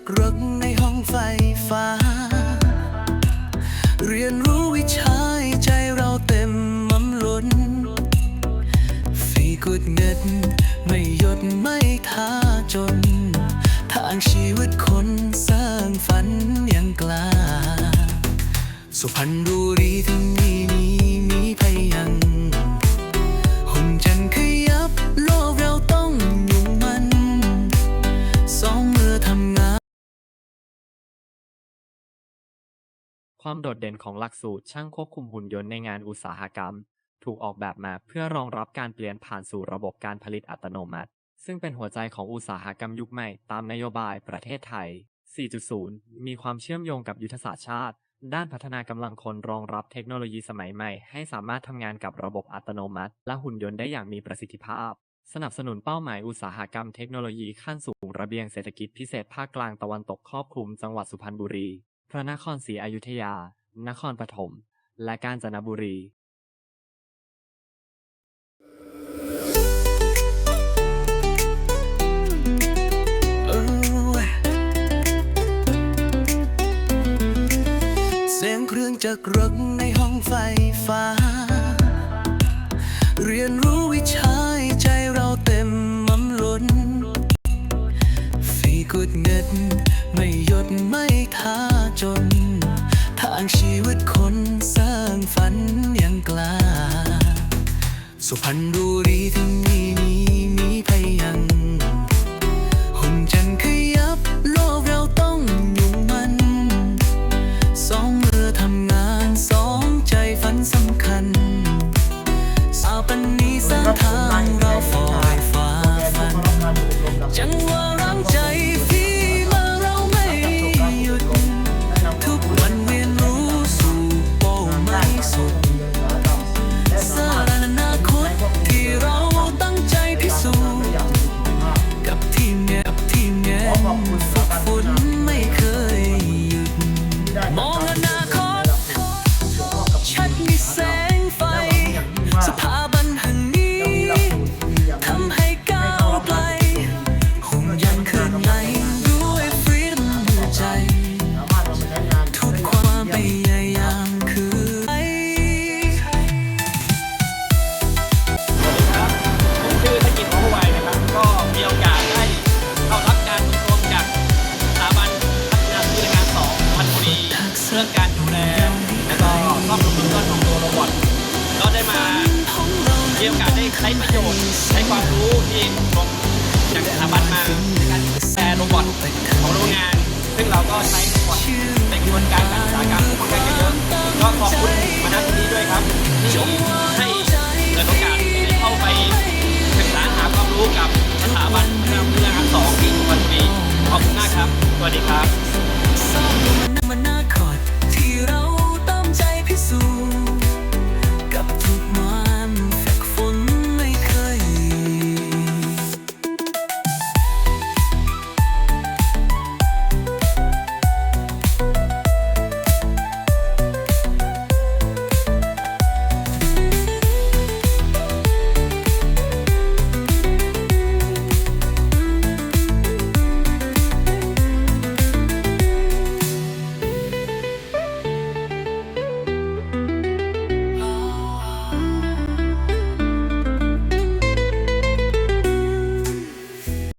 กรักในห้องไฟฟ้า เรียนรู้วิชาใจเราเต็มมันล้น ฝีกุดเงินไม่หยดไม่ท้าจน ทางชีวิตคนสร้างฝันยังกล้า สุพรรณบุรีที่นี่ ความโดดเด่นของหลักสูตรช่างควบคุมหุ่นยนต์ในงานอุตสาหกรรม ถูกออกแบบมาเพื่อรองรับการเปลี่ยนผ่านสู่ระบบการผลิตอัตโนมัติ ซึ่งเป็นหัวใจของอุตสาหกรรมยุคใหม่ตามนโยบายประเทศไทย 4.0 มีความเชื่อมโยงกับยุทธศาสตร์ชาติ ด้านพัฒนากำลังคนรองรับเทคโนโลยีสมัยใหม่ ให้สามารถทำงานกับระบบอัตโนมัติ และหุ่นยนต์ได้อย่างมีประสิทธิภาพ สนับสนุนเป้าหมายอุตสาหกรรมเทคโนโลยีขั้นสูงระเบียงเศรษฐกิจพิเศษภาคกลางตะวันตกครอบคลุมจังหวัดสุพรรณบุรี พระนครศรีอยุธยา นครปฐม และกาญจนบุรีเสียงเครื่องจักรรักในห้องไฟฟ้า กุดเงินไม่หยดไม่ท้าจน ทางชีวิตคนสร้างฝันยังกล้า สุพรรณบุรีที่นี่มีมี ใช้ความรู้ที่ลงจากสถาบันมาในการดูแลโรบอทของโรงงาน ซึ่งเราก็ใช้โรบอทในกระบวนการการอุตสาหกรรมค่อนข้างเยอะก็ขอบคุณมาณที่นี้ด้วยครับที่ให้เกิดโอกาสได้เข้าไปศึกษาหาความรู้กับสถาบันพฒนาวิทยาการสองที่สุพรรณบุรีขอบคุณมากครับ สวัสดีครับ